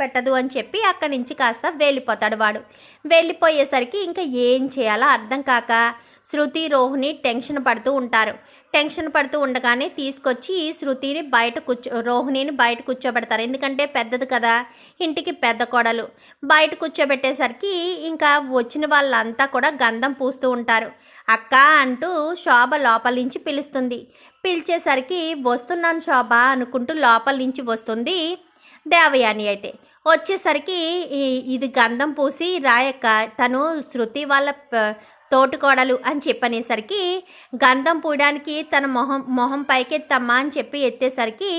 పెట్టదు అని చెప్పి అక్కడి నుంచి కాస్త వెళ్ళిపోతాడు వాడు. వెళ్ళిపోయేసరికి ఇంకా ఏం చేయాలో అర్థం కాక శృతి రోహిణి టెన్షన్ పడుతూ ఉంటారు. టెన్షన్ పడుతూ ఉండగానే తీసుకొచ్చి శృతిని బయట కూర్చో రోహిణిని బయట కూర్చోబెడతారు. ఎందుకంటే పెద్దది కదా ఇంటికి పెద్ద కోడలు. బయట కూర్చోబెట్టేసరికి ఇంకా వచ్చిన వాళ్ళంతా కూడా గంధం పూస్తూ ఉంటారు. అక్క అంటూ శోభ లోపల నుంచి పిలుస్తుంది. పిలిచేసరికి వస్తున్నాను శోభ అనుకుంటూ లోపల నుంచి వస్తుంది దేవయాని అయితే. వచ్చేసరికి ఇది గంధం పూసి రాయక్క తను శృతి వాళ్ళ తోటికోడలు అని చెప్పనేసరికి గంధం పూయడానికి తన మొహం మొహం పైకెత్తమ్మా అని చెప్పి ఎత్తేసరికి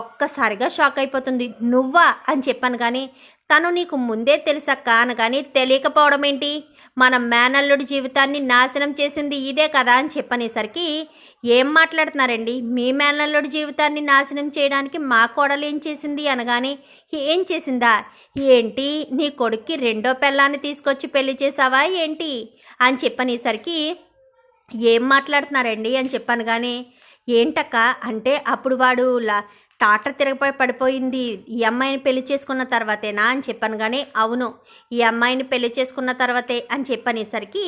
ఒక్కసారిగా షాక్ అయిపోతుంది. నువ్వా అని చెప్పాను కానీ తను నీకు ముందే తెలుసక్క అనగాని తెలియకపోవడం ఏంటి మన మేనల్లుడి జీవితాన్ని నాశనం చేసింది ఇదే కదా అని చెప్పనేసరికి ఏం మాట్లాడుతున్నారండి? మీ మేనల్లుడి జీవితాన్ని నాశనం చేయడానికి మా కోడలు ఏం చేసింది అనగానే ఏం చేసిందా? ఏంటి నీ కొడుక్కి రెండో పెళ్ళాన్ని తీసుకొచ్చి పెళ్ళి చేసావా ఏంటి? అని చెప్పనేసరికి ఏం మాట్లాడుతున్నారండి అని చెప్పాను కానీ ఏంటక్క అంటే అప్పుడు వాడు లా స్టార్టర్ తిరగపోయి పడిపోయింది. ఈ అమ్మాయిని పెళ్ళి చేసుకున్న తర్వాతేనా అని చెప్పాను కానీ అవును. ఈ అమ్మాయిని పెళ్ళి చేసుకున్న తర్వాతే అని చెప్పనేసరికి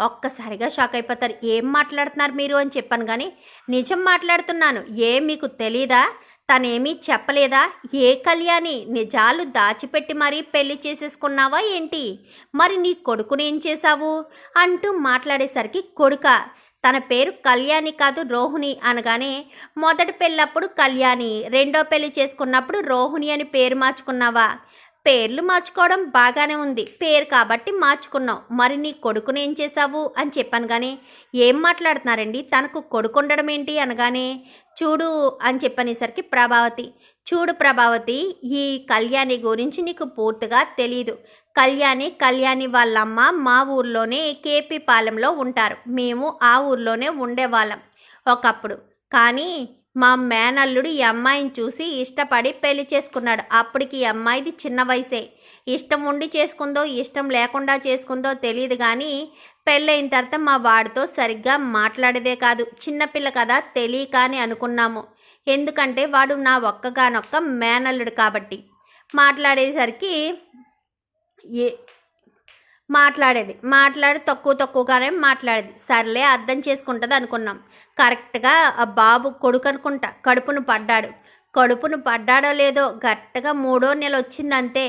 ఒక్కసారిగా షాక్ అయిపోతారు. ఏం మాట్లాడుతున్నారు మీరు అని చెప్పాను కానీ నిజం మాట్లాడుతున్నాను. ఏ మీకు తెలీదా? తనేమీ చెప్పలేదా? ఏ కళ్యాణి? నిజాలు దాచిపెట్టి మరీ పెళ్ళి చేసేసుకున్నావా ఏంటి? మరి నీ కొడుకునేం చేశావు? అంటూ మాట్లాడేసరికి కొడుక తన పేరు కళ్యాణి కాదు రోహిణి అనగానే మొదటి పెళ్ళప్పుడు కళ్యాణి రెండో పెళ్ళి చేసుకున్నప్పుడు రోహిణి అని పేరు మార్చుకున్నావా? పేర్లు మార్చుకోవడం బాగానే ఉంది. పేరు కాబట్టి మార్చుకున్నావు. మరి నీ కొడుకుని ఏం చేశావు? అని చెప్పాను కానీ ఏం మాట్లాడుతున్నారండి? తనకు కొడుకు ఉండడం ఏంటి? అనగానే చూడు అని చెప్పనేసరికి ప్రభావతి చూడు ప్రభావతి ఈ కళ్యాణి గురించి నీకు పూర్తిగా తెలియదు కళ్యాణి కళ్యాణి వాళ్ళమ్మ మా ఊర్లోనే కేపీ పాలెంలో ఉంటారు. మేము ఆ ఊర్లోనే ఉండేవాళ్ళం ఒకప్పుడు. కానీ మా మేనల్లుడు ఈ అమ్మాయిని చూసి ఇష్టపడి పెళ్ళి చేసుకున్నాడు. అప్పటికి ఈ అమ్మాయిది చిన్న వయసే. ఇష్టం ఉండి చేసుకుందో ఇష్టం లేకుండా చేసుకుందో తెలియదు కానీ పెళ్ళైన తర్వాత మా వాడితో సరిగ్గా మాట్లాడేదే కాదు. చిన్నపిల్ల కదా తెలియక అని అనుకున్నాము. ఎందుకంటే వాడు నా ఒక్కగానొక్క మేనల్లుడు కాబట్టి. మాట్లాడేసరికి ఏ మాట్లాడేది మాట్లాడి తక్కువ తక్కువగానే మాట్లాడేది. సర్లే అర్థం చేసుకుంటుంది అనుకున్నాం. కరెక్ట్గా ఆ బాబు కొడుకు అనుకుంటా కడుపును పడ్డాడు. కడుపును పడ్డాడో లేదో గట్టిగా మూడో నెల వచ్చిందంతే.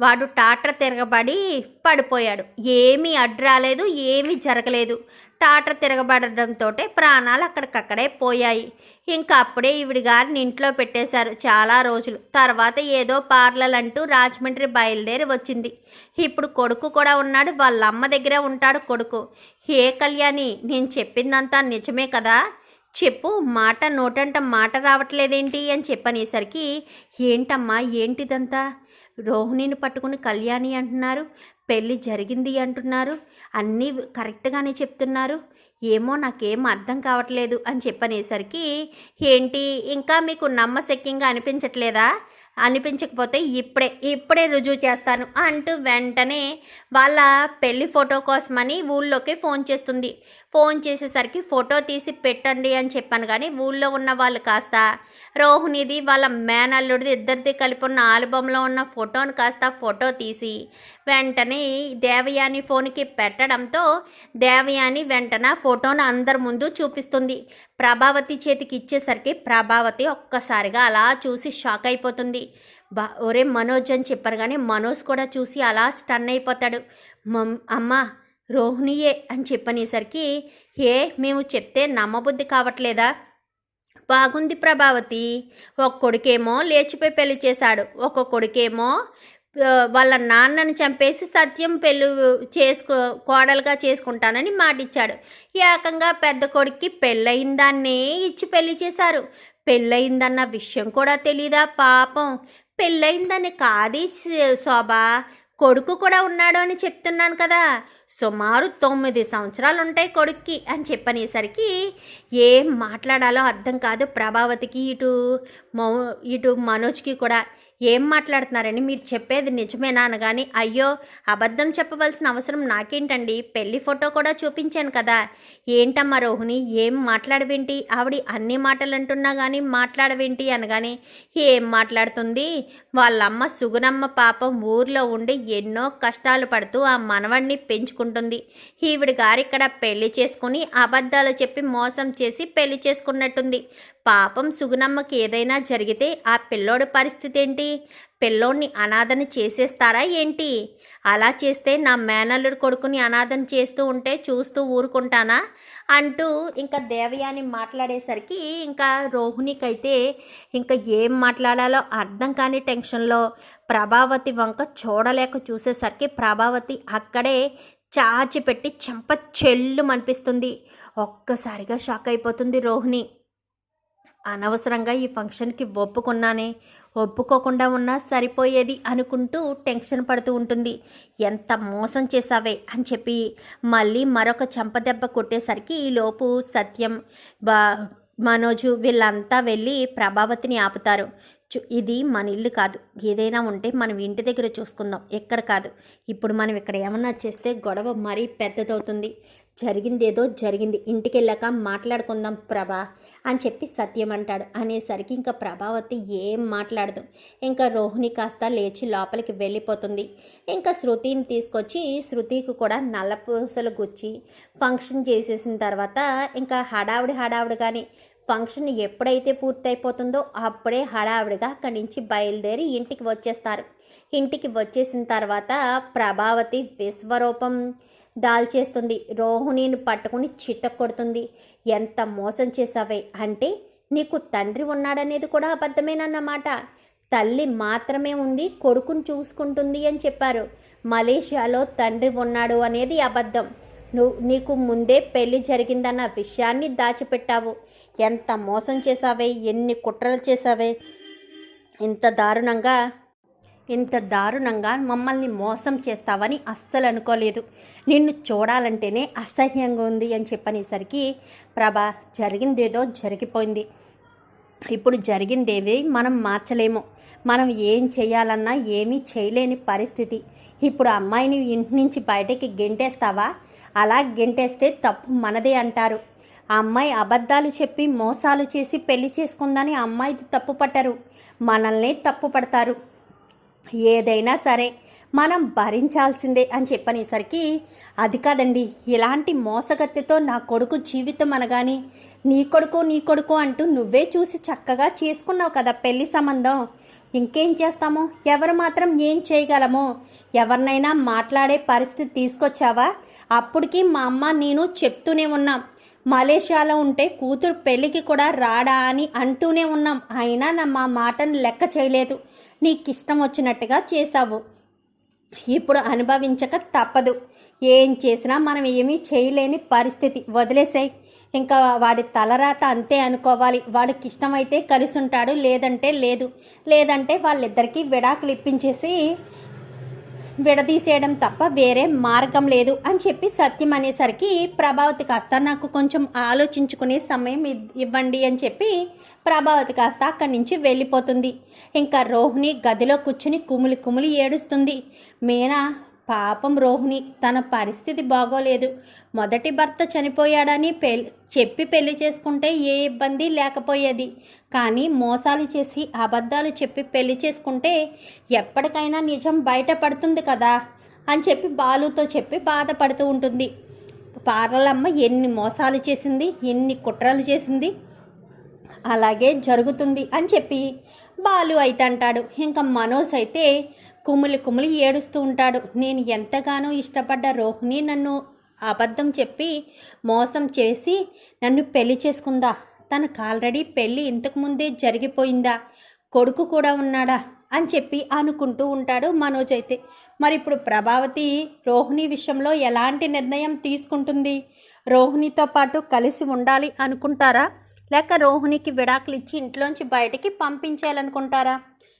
వాడు టాటర్ తిరగబడి పడిపోయాడు. ఏమీ అడ్డు రాలేదు ఏమీ జరగలేదు. టాటర్ తిరగబడడంతో ప్రాణాలు అక్కడికక్కడే పోయాయి. ఇంకా అప్పుడే ఈవిడ గారిని ఇంట్లో పెట్టేశారు చాలా రోజులు. తర్వాత ఏదో పార్లర్ అంటూ రాజమండ్రి బయలుదేరి వచ్చింది. ఇప్పుడు కొడుకు కూడా ఉన్నాడు వాళ్ళ అమ్మ దగ్గర ఉంటాడు కొడుకు. ఏ కళ్యాణి నేను చెప్పిందంతా నిజమే కదా? చెప్పు మాట నోటంట మాట రావట్లేదేంటి అని చెప్పనేసరికి ఏంటమ్మా ఏంటిదంతా? రోహిణిని పట్టుకుని కళ్యాణి అంటున్నారు. పెళ్ళి జరిగింది అంటున్నారు. అన్నీ కరెక్ట్గానే చెప్తున్నారు. ఏమో నాకేం అర్థం కావట్లేదు అని చెప్పనేసరికి ఏంటి ఇంకా మీకు నమ్మశక్యంగా అనిపించట్లేదా? అనిపించకపోతే ఇప్పుడే ఇప్పుడే రుజువు చేస్తాను అంటూ వెంటనే వాళ్ళ పెళ్ళి ఫోటో కోసమని ఊళ్ళోకి ఫోన్ చేస్తుంది. ఫోన్ చేసేసరికి ఫోటో తీసి పెట్టండి అని చెప్పాను కానీ ఊళ్ళో ఉన్న వాళ్ళు కాస్త రోహిణిది వాళ్ళ మేనల్లుడిది ఇద్దరిది కలిపి ఉన్న ఆల్బంలో ఉన్న ఫోటోని కాస్త ఫోటో తీసి వెంటనే దేవయాని ఫోన్కి పెట్టడంతో దేవయాని వెంటనే ఫోటోను అందరి ముందు చూపిస్తుంది. ప్రభావతి చేతికి ఇచ్చేసరికి ప్రభావతి ఒక్కసారిగా అలా చూసి షాక్ అయిపోతుంది. బా ఒరే మనోజ్ అని చెప్పారు కానీ మనోజ్ కూడా చూసి అలా స్టన్ అయిపోతాడు. మమ్ అమ్మ రోహిణియే అని చెప్పనేసరికి ఏ మేము చెప్తే నమ్మబుద్ధి కావట్లేదా? బాగుంది ప్రభావతి. ఒక కొడుకేమో లేచిపోయి పెళ్ళి చేశాడు. ఒక కొడుకేమో వాళ్ళ నాన్నని చంపేసి సత్యం పెళ్ళి చేసుకో కోడలుగా చేసుకుంటానని మాటిచ్చాడు. ఏకంగా పెద్ద కొడుక్కి పెళ్ళయిందాన్నే ఇచ్చి పెళ్ళి చేశారు. పెళ్ళయిందన్న విషయం కూడా తెలీదా? పాపం. పెళ్ళయిందని కాది శోభ. కొడుకు కూడా ఉన్నాడు అని చెప్తున్నాను కదా. సుమారు తొమ్మిది సంవత్సరాలు ఉంటాయి కొడుక్కి అని చెప్పనేసరికి ఏం మాట్లాడాలో అర్థం కాదు ప్రభావతికి ఇటు మౌ ఇటు మనోజ్కి కూడా. ఏం మాట్లాడుతున్నారని మీరు చెప్పేది నిజమేనా అనగాని అయ్యో అబద్ధం చెప్పవలసిన అవసరం నాకేంటండి? పెళ్ళి ఫోటో కూడా చూపించాను కదా. ఏంటమ్మా రోహిణి ఏం మాట్లాడవేంటి? ఆవిడ అన్ని మాటలు అంటున్నా కానీ మాట్లాడవేంటి అనగాని ఏం మాట్లాడుతుంది? వాళ్ళమ్మ సుగుణమ్మ పాపం ఊర్లో ఉండి ఎన్నో కష్టాలు పడుతూ ఆ మనవడిని పెంచుకుంటుంది. ఈవిడ గారిక్కడ ఇక్కడ పెళ్ళి చేసుకుని అబద్ధాలు చెప్పి మోసం చేసి పెళ్ళి చేసుకున్నట్టుంది. పాపం సుగుణమ్మకి ఏదైనా జరిగితే ఆ పిల్లోడి పరిస్థితి ఏంటి పిల్లోడిని అనాథని చేసేస్తారా ఏంటి? అలా చేస్తే నా మేనల్లుడు కొడుకుని అనాథన చేస్తూ ఉంటే చూస్తూ ఊరుకుంటానా? అంటూ ఇంకా దేవయాని మాట్లాడేసరికి ఇంకా రోహిణికైతే ఇంకా ఏం మాట్లాడాలో అర్థం కాని టెన్షన్లో ప్రభావతి వంక చూడలేక చూసేసరికి ప్రభావతి అక్కడే చాచి పెట్టి చెంప చెల్లు అనిపిస్తుంది ఒక్కసారిగా షాక్ అయిపోతుంది రోహిణి. అనవసరంగా ఈ ఫంక్షన్కి ఒప్పుకున్నానే. ఒప్పుకోకుండా ఉన్నా సరిపోయేది అనుకుంటూ టెన్షన్ పడుతూ ఉంటుంది. ఎంత మోసం చేశావే అని చెప్పి మళ్ళీ మరొక చెంపదెబ్బ కొట్టేసరికి ఈలోపు సత్యం బా మనోజు వీళ్ళంతా వెళ్ళి ప్రభావతిని ఆపుతారు. ఇది మన ఇల్లు కాదు. ఏదైనా ఉంటే మనం ఇంటి దగ్గర చూసుకుందాం. ఎక్కడ కాదు. ఇప్పుడు మనం ఇక్కడ ఏమన్నా చేస్తే గొడవ మరీ పెద్దదవుతుంది. జరిగిందేదో జరిగింది. ఇంటికి వెళ్ళాక మాట్లాడుకుందాం ప్రభా అని చెప్పి సత్యం అంటాడు. అనేసరికి ఇంకా ప్రభావతి ఏం మాట్లాడదు. ఇంకా రోహిణి కాస్త లేచి లోపలికి వెళ్ళిపోతుంది. ఇంకా శృతిని తీసుకొచ్చి శృతికి కూడా నల్లపూసలు గుచ్చి ఫంక్షన్ చేసేసిన తర్వాత ఇంకా హడావుడి హడావుడి కానీ ఫంక్షన్ ఎప్పుడైతే పూర్తయిపోతుందో అప్పుడే హడావిడిగా అక్కడి నుంచి బయలుదేరి ఇంటికి వచ్చేస్తారు. ఇంటికి వచ్చేసిన తర్వాత ప్రభావతి విశ్వరూపం దాల్చేస్తుంది. రోహిణిని పట్టుకుని చిత్త కొడుతుంది. ఎంత మోసం చేసావే అంటే నీకు తండ్రి ఉన్నాడనేది కూడా అబద్ధమేనన్నమాట. తల్లి మాత్రమే ఉంది కొడుకుని చూసుకుంటుంది అని చెప్పారు. మలేషియాలో తండ్రి ఉన్నాడు అనేది అబద్ధం. నువ్వు నీకు ముందే పెళ్ళి జరిగిందన్న విషయాన్ని దాచిపెట్టావు. ఎంత మోసం చేసావే ఎన్ని కుట్రలు చేసావే ఇంత దారుణంగా ఇంత దారుణంగా మమ్మల్ని మోసం చేస్తావని అస్సలు అనుకోలేదు. నిన్ను చూడాలంటేనే అసహ్యంగా ఉంది అని చెప్పనేసరికి ప్రభా జరిగిందేదో జరిగిపోయింది. ఇప్పుడు జరిగిందేవి మనం మార్చలేము. మనం ఏం చేయాలన్నా ఏమీ చేయలేని పరిస్థితి. ఇప్పుడు అమ్మాయిని ఇంటి నుంచి బయటకి గెంటేస్తావా? అలా గెంటేస్తే తప్పు మనదే అంటారు. ఆ అమ్మాయి అబద్ధాలు చెప్పి మోసాలు చేసి పెళ్ళి చేసుకుందని ఆ అమ్మాయిది తప్పు పట్టరు మనల్ని తప్పు పడతారు ఏదైనా సరే మనం భరించాల్సిందే అని చెప్పనేసరికి అది కాదండి ఇలాంటి మోసగత్తెతో నా కొడుకు జీవితం అనగాని నీ కొడుకు నీ కొడుకు అంటూ నువ్వే చూసి చక్కగా చేసుకున్నావు కదా పెళ్ళి సంబంధం. ఇంకేం చేస్తామో? ఎవరు మాత్రం ఏం చేయగలమో? ఎవరినైనా మాట్లాడే పరిస్థితి తీసుకొచ్చావా? అప్పటికి మా అమ్మ నేను చెప్తూనే ఉన్నాం. మలేషియాలో ఉంటే కూతురు పెళ్ళికి కూడా రాడా అని అంటూనే ఉన్నాం. అయినా నా మా మాటను లెక్క చేయలేదు. నీకు ఇష్టం వచ్చినట్టుగా చేశావు. ఇప్పుడు అనుభవించక తప్పదు. ఏం చేసినా మనం ఏమీ చేయలేని పరిస్థితి. వదిలేసాయి. ఇంకా వాడి తలరాత అంతే అనుకోవాలి. వాళ్ళకి ఇష్టమైతే కలిసి ఉంటాడు లేదంటే లేదు. లేదంటే వాళ్ళిద్దరికీ విడాకులు ఇప్పించేసి విడదీసేయడం తప్ప వేరే మార్గం లేదు అని చెప్పి సత్యం అనేసరికి ప్రభావతి కాస్త నాకు కొంచెం ఆలోచించుకునే సమయం ఇవ్వండి అని చెప్పి ప్రభావతి కాస్త అక్కడి నుంచి వెళ్ళిపోతుంది. ఇంకా రోహిణి గదిలో కూర్చుని కుమిలి కుమిలి ఏడుస్తుంది. మీనా పాపం రోహిణి తన పరిస్థితి బాగోలేదు. మొదటి భర్త చనిపోయాడని పెళ్ళి చెప్పి పెళ్ళి చేసుకుంటే ఏ ఇబ్బంది లేకపోయేది. కానీ మోసాలు చేసి అబద్ధాలు చెప్పి పెళ్ళి చేసుకుంటే ఎప్పటికైనా నిజం బయటపడుతుంది కదా అని చెప్పి బాలుతో చెప్పి బాధపడుతూ ఉంటుంది. పార్లమ్మ ఎన్ని మోసాలు చేసింది ఎన్ని కుట్రలు చేసింది అలాగే జరుగుతుంది అని చెప్పి బాలు అయితే అంటాడు. ఇంకా మనోజ్ అయితే కుమిలి కుమిలి ఏడుస్తూ ఉంటాడు. నేను ఎంతగానో ఇష్టపడ్డ రోహిణి నన్ను అబద్ధం చెప్పి మోసం చేసి నన్ను పెళ్ళి చేసుకుందా? తనకు ఆల్రెడీ పెళ్ళి ఇంతకుముందే జరిగిపోయిందా? కొడుకు కూడా ఉన్నాడా? అని చెప్పి అనుకుంటూ ఉంటాడు మనోజ్ అయితే. మరి ఇప్పుడు ప్రభావతి రోహిణి విషయంలో ఎలాంటి నిర్ణయం తీసుకుంటుంది? రోహిణితో పాటు కలిసి ఉండాలి అనుకుంటారా? లేక రోహిణికి విడాకులు ఇచ్చి ఇంట్లోంచి బయటికి పంపించాలనుకుంటారా?